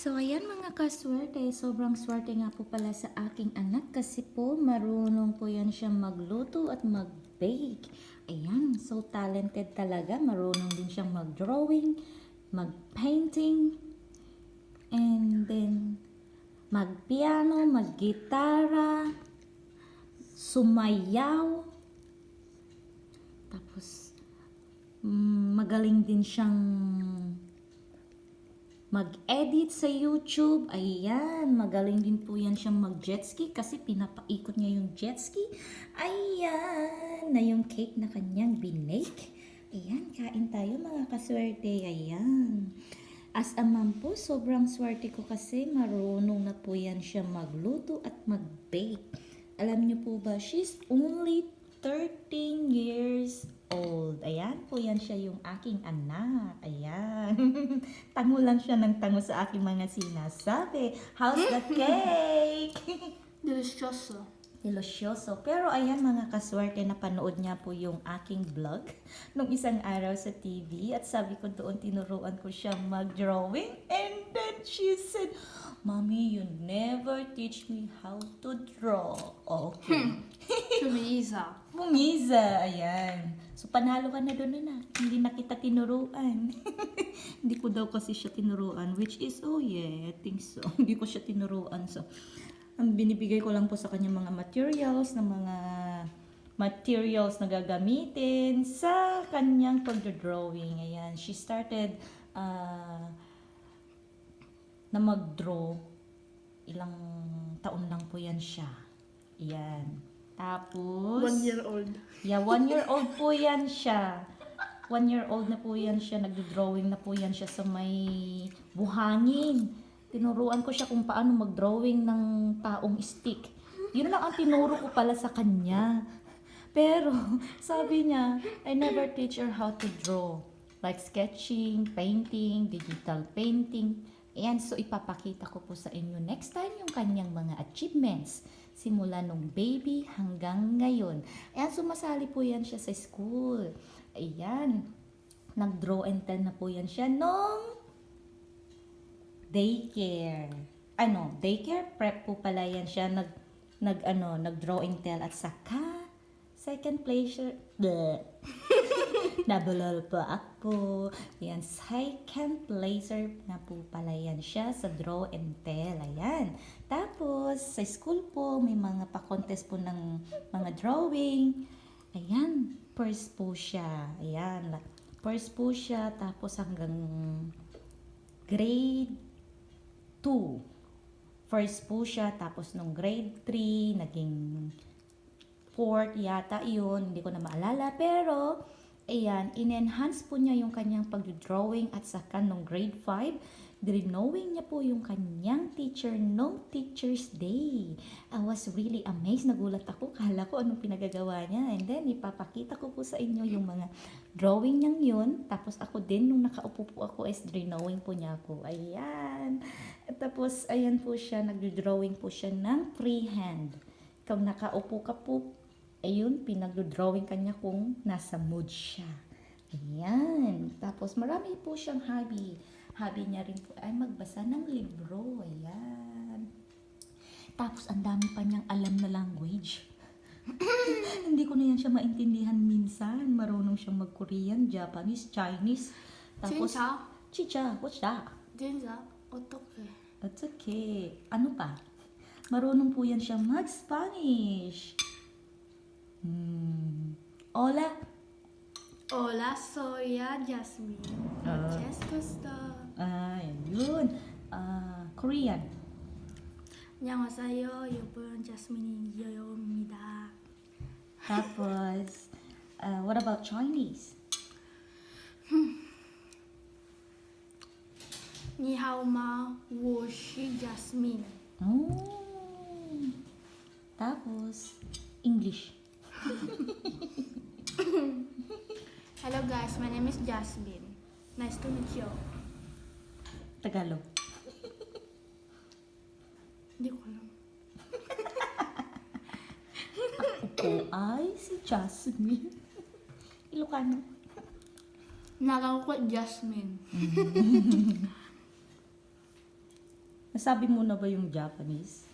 So, ayan mga kaswerte, sobrang swerte nga po pala sa aking anak kasi po marunong po yan siya magluto at mag-bake. Ayan, so talented talaga. Marunong din siyang mag-drawing, mag-painting, and then mag-piano, mag-gitara, sumayaw. Tapos, mm, magaling din siyang mag-edit sa YouTube. Ayan, magaling din po yan siyang mag-jet ski kasi pinapaikot niya yung jet ski. Ayan, na yung cake na kanyang binake. Ayan, kain tayo mga kaswerte. Ayan. As a mom po, sobrang swerte ko kasi marunong na po yan siya magluto at mag-bake. Alam niyo po ba, she's only 13 years old. Ayan po yan siya yung aking anak. Ayan. tango lang siya ng tango sa aking mga sinasabi. How's the cake? Delicioso. Delicioso. Pero ayan mga kaswerte, napanood niya po yung aking vlog nung isang araw sa TV at sabi ko doon tinuruan ko siya mag-drawing and then she said, Mommy, you never teach me how to draw. Okay. Tumisa. Bumiza, ayan. So, panalo ka na doon na. Hindi na kita tinuruan. Hindi ko daw kasi siya tinuruan, which is, oh yeah, I think so. Hindi ko siya tinuruan. So, ang binibigay ko lang po sa kanya mga materials, na mga materials na gagamitin sa kanyang pag-drawing. Ayan, she started uh, na mag-draw. Ilang taon lang po yan siya. Ayan. Tapos... One year old. Yeah, one year old po yan siya. One year old na po yan siya. Nagdo-drawing na po yan siya sa may buhangin. Tinuruan ko siya kung paano mag-drawing ng taong stick. Yun lang ang tinuro ko pala sa kanya. Pero, sabi niya, I never teach her how to draw. Like sketching, painting, digital painting. Ayan, so ipapakita ko po sa inyo next time yung kanyang mga achievements. Simula nung baby hanggang ngayon. Ayan, sumasali po yan siya sa school. Ayan, nag-draw and tell na po yan siya nung daycare. Ano, daycare prep po pala yan siya. Nag, nag ano, nag-draw and tell at saka second place bleh. Nabulol po ako. Yan, second placer na po pala yan siya sa draw and tell. Ayan. Tapos, sa school po, may mga pa-contest po ng mga drawing. Ayan, first po siya. Ayan, first po siya. Tapos hanggang grade 2. First po siya. Tapos nung grade 3, naging fourth yata yun. Hindi ko na maalala. Pero, ayan, in-enhance po niya yung kanyang pag-drawing at saka nung grade 5, Drinowing niya po yung kanyang teacher nung Teacher's Day. I was really amazed. Nagulat ako. Kala ko anong pinagagawa niya. And then, ipapakita ko po sa inyo yung mga drawing niyang yun. Tapos ako din, nung nakaupo po ako, is drawing po niya ako. Ayan. Tapos, ayan po siya. Nagdo-drawing po siya ng freehand. Kung nakaupo ka po, ayun, pinagdodrawing kanya kung nasa mood siya. Ayan. Tapos marami po siyang hobby. Hobby niya rin po ay magbasa ng libro. Ayan. Tapos ang dami pa niyang alam na language. Hindi ko na yan siya maintindihan minsan. Marunong siyang mag-Korean, Japanese, Chinese. Tapos, Chicha. Chicha, what's that? Jinja, otoke. Otoke. Ano pa? Marunong po yan siyang mag-Spanish. Hmm. Hola. Hola, soy Jasmine. Ah. Muchas gusto. Ah, yun. Ah, Korean. 안녕하세요. 여러분, 자스민이요입니다. Tapos, ah, what about Chinese? 니하오마, 我是 Jasmine. Oh. Tapos, English. Guys, my name is Jasmine. Nice to meet you. Tagalog. Hindi ko alam. Ako ay si Jasmine. Ilocano. Nagawa ko Jasmine. Nasabi mo na ba yung Japanese?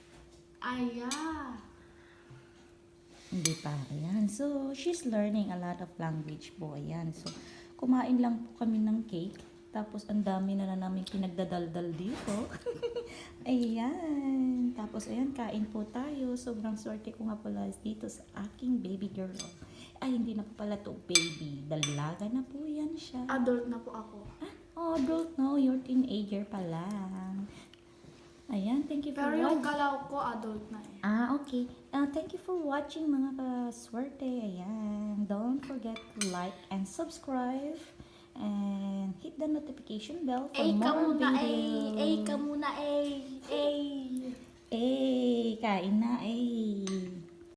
Aya. Hindi pa. Ayan. So, she's learning a lot of language po. Ayan. So, kumain lang po kami ng cake. Tapos, ang dami na na namin pinagdadaldal dito. ayan. Tapos, ayan, kain po tayo. Sobrang swerte ko nga pala dito sa aking baby girl. Ay, hindi na po pala to baby. Dalaga na po yan siya. Adult na po ako. Oh, adult no. You're teenager pa lang. Ayan, thank you for Pero yung watching. galaw ko, adult na eh. Ah, okay. Uh, thank you for watching mga kaswerte. Ayan. Don't forget to like and subscribe. And hit the notification bell for Ay more muna, ay. videos. Ay ka muna, ay. Ay. Eh, kain na eh.